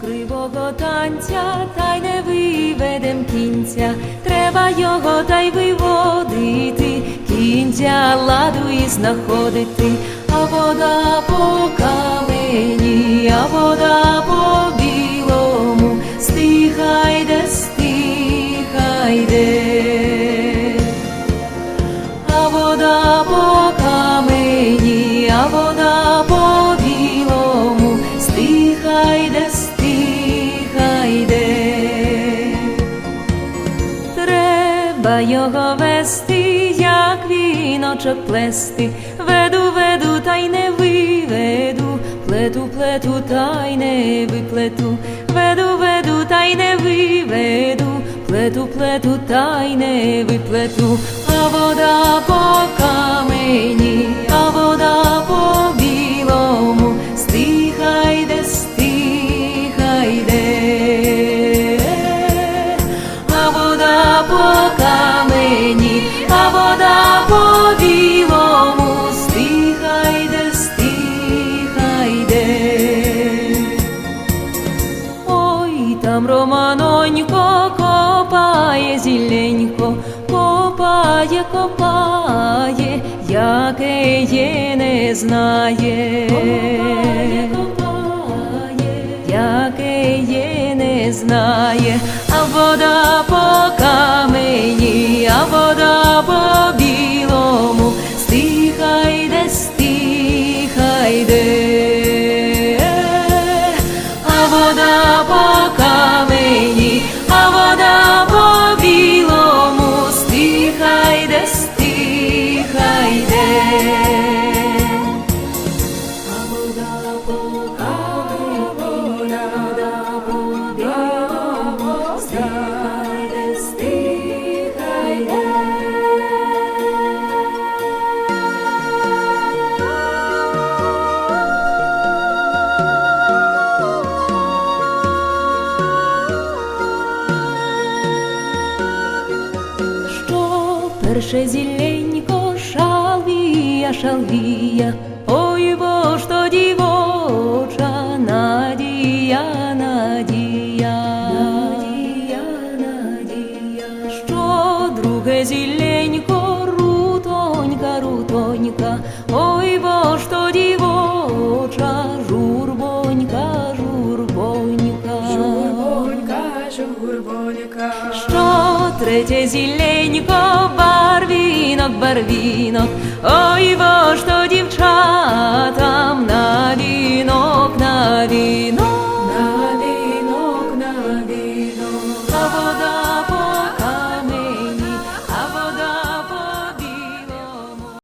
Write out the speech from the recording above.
щасливого танця, та й не виведем кінця, треба його та й виводити, кінця ладу і знаходити, а вода по Його вести, як віночок плести, веду, веду, та й не виведу, плету, плету, та й не виплету, веду, веду, та й не виведу, плету, плету, та й не виплету, а вода по камені, а вода копає зіленько, копає, копає, яке є не знає. Копає, копає, яке є не знає, а вода по камені, а вода по білому, стиха йде, стиха йде, а вода по камені, що перше зіленько шалвія, шалвія, ой бо ж то дівоча надія, надія, надія, надія, що друге зіленько рутонька, рутонька, ой бо ж то дівоча, журбонька, журбонька. Журбонька, журбонька, Що третє зіленько, барвінок, ой во ж то дівчатам на.